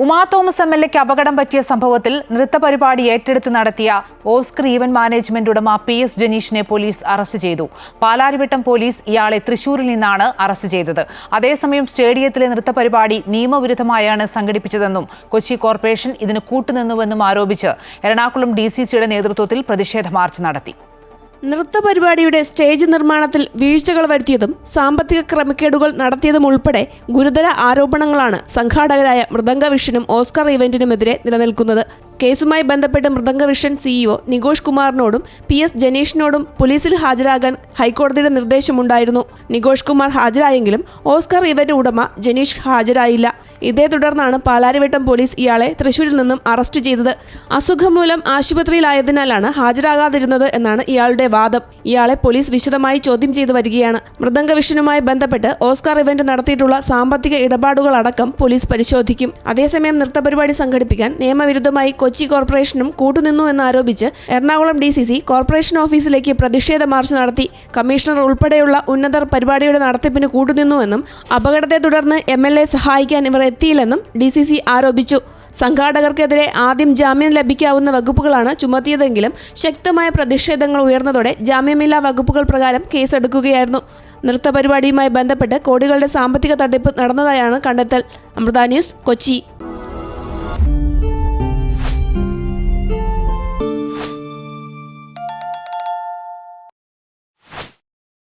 Uma Thomas M L എക്ക് അപകടം പറ്റിയ സംഭവത്തിൽ നൃത്തപരിപാടി ഏറ്റെടുത്ത് നടത്തിയ ഓസ്കർ ഈവന്റ് മാനേജ്മെന്റ് ഉടമ പി എസ് ജനീഷിനെ പോലീസ് അറസ്റ്റ് ചെയ്തു. പാലാരിവട്ടം പോലീസ് ഇയാളെ തൃശൂരിൽ നിന്നാണ് അറസ്റ്റ് ചെയ്തത്. അതേസമയം സ്റ്റേഡിയത്തിലെ നൃത്തപരിപാടി നിയമവിരുദ്ധമായാണ് സംഘടിപ്പിച്ചതെന്നും കൊച്ചി കോർപ്പറേഷൻ ഇതിന് കൂട്ടുനിന്നുവെന്നും ആരോപിച്ച് എറണാകുളം ഡി നേതൃത്വത്തിൽ പ്രതിഷേധ മാർച്ച് നടത്തി. നൃത്തപരിപാടിയുടെ സ്റ്റേജ് നിർമ്മാണത്തിൽ വീഴ്ചകൾ വരുത്തിയതും സാമ്പത്തിക ക്രമക്കേടുകൾ നടത്തിയതും ഉൾപ്പെടെ ഗുരുതര ആരോപണങ്ങളാണ് സംഘാടകരായ മൃദംഗ വിഷനും ഓസ്കർ ഇവന്റിനുമെതിരെ നിലനിൽക്കുന്നത്. കേസുമായി ബന്ധപ്പെട്ട് മൃദംഗ വിഷൻ സിഇഒ നികോഷ് കുമാറിനോടും പി എസ് ജനീഷിനോടും പോലീസിൽ ഹാജരാകാൻ ഹൈക്കോടതിയുടെ നിർദ്ദേശമുണ്ടായിരുന്നു. നികോഷ് കുമാർ ഹാജരായെങ്കിലും ഓസ്കർ ഇവന്റ് ഉടമ ജനീഷ് ഹാജരായില്ല. ഇതേ തുടർന്നാണ് പാലാരിവട്ടം പോലീസ് ഇയാളെ തൃശൂരിൽ നിന്നും അറസ്റ്റ് ചെയ്തത്. അസുഖം മൂലം ആശുപത്രിയിലായതിനാലാണ് ഹാജരാകാതിരുന്നത് എന്നാണ് ഇയാളുടെ വാദം. ഇയാളെ പോലീസ് വിശദമായി ചോദ്യം ചെയ്തു വരികയാണ്. മൃദംഗ വിഷനുമായി ബന്ധപ്പെട്ട് ഓസ്കാർ ഇവന്റ് നടത്തിയിട്ടുള്ള സാമ്പത്തിക ഇടപാടുകളടക്കം പോലീസ് പരിശോധിക്കും. അതേസമയം നൃത്തപരിപാടി സംഘടിപ്പിക്കാൻ നിയമവിരുദ്ധമായി കൊച്ചി കോർപ്പറേഷനും കൂട്ടുനിന്നു എന്നാരോപിച്ച് Ernakulam D C C corporation ഓഫീസിലേക്ക് പ്രതിഷേധ മാർച്ച് നടത്തി. കമ്മീഷണർ ഉൾപ്പെടെയുള്ള ഉന്നതർ പരിപാടിയുടെ നടത്തിപ്പിന് കൂട്ടുനിന്നുവെന്നും അപകടത്തെ തുടർന്ന് എം എൽ എ സഹായിക്കാൻ ഇവർ എത്തിയില്ലെന്നും ഡി സി സി ആരോപിച്ചു. സംഘാടകർക്കെതിരെ ആദ്യം ജാമ്യം ലഭിക്കാവുന്ന വകുപ്പുകളാണ് ചുമത്തിയതെങ്കിലും ശക്തമായ പ്രതിഷേധങ്ങൾ ഉയർന്നതോടെ ജാമ്യമില്ലാ വകുപ്പുകൾ പ്രകാരം കേസെടുക്കുകയായിരുന്നു. നൃത്ത പരിപാടിയുമായി ബന്ധപ്പെട്ട് കോടികളുടെ സാമ്പത്തിക തട്ടിപ്പ് നടന്നതായാണ് കണ്ടെത്തൽ. അമൃത ന്യൂസ് കൊച്ചി.